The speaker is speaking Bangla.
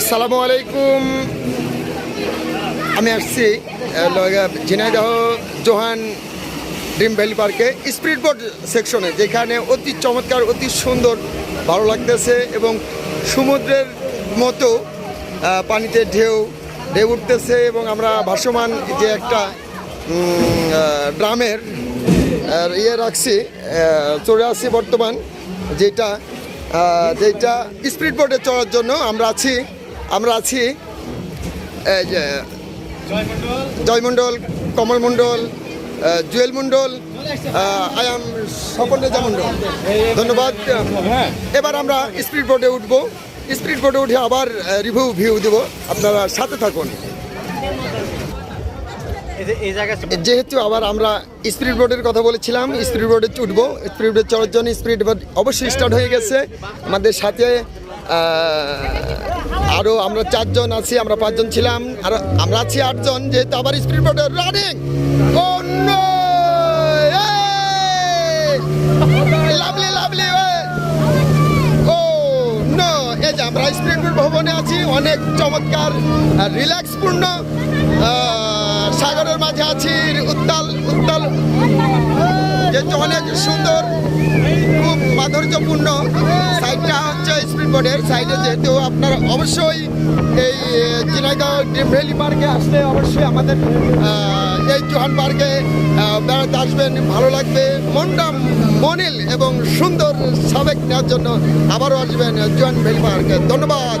আসসালামু আলাইকুম। আমি আসছি ঝিনাইদহ জোহান ড্রিম ভ্যালি পার্কে স্পিড বোর্ড সেকশনে, যেখানে অতি চমৎকার, অতি সুন্দর, ভালো লাগতেছে এবং সমুদ্রের মতো পানিতে ঢেউ ঢেউ উঠতেছে এবং আমরা ভাসমান যে একটা ড্রামের ইয়ে রাখছি চড়ে আছি বর্তমান, যেটা যেটা স্পিড বোটে চড়ার জন্য আমরা আছি আমরা আছি জয়মণ্ডল কমল মণ্ডল জুয়েল মণ্ডল আই এম রেজা মণ্ডল। ধন্যবাদ। এবার আমরা স্পিড বোটে উঠবো। স্পিড বোটে উঠে আবার রিভিউ ভিউ দেবো। আপনারা সাথে থাকুন। যেহেতু আবার আমরা স্পিড বোর্ডের কথা বলেছিলাম স্পিড বোর্ডে উঠবো। স্পিড বোর্ডে চড়ার জন্য স্পিড বোর্ড অবশ্যই স্টার্ট হয়ে গেছে। আমাদের সাথে আরও আমরা চারজন আছি, আমরা পাঁচজন ছিলাম, আর আমরা আছি আটজন, যেহেতু আবার স্পিড বোর্ডে রানিং ও লাভলি লাভলি ও আমরা বোট ভবনে আছি, অনেক চমৎকার রিল্যাক্সপূর্ণ সাগরের মাঝে আছি, উত্তাল উত্তাল। যেহেতু অনেক সুন্দর, খুব মাধুর্যপূর্ণ সাইডটা হচ্ছে স্পিড বোর্ডের সাইডে, যেহেতু আপনারা অবশ্যই এই জিনাগাঁও ড্রিম ভ্যালি পার্কে আসলে অবশ্যই আমাদের এই জোহান পার্কে বেড়াতে আসবেন, ভালো লাগবে। মনটা মনিল এবং সুন্দর সাবেক নেওয়ার জন্য আবারও আসবেন জোহান ভ্যালি পার্কে। ধন্যবাদ।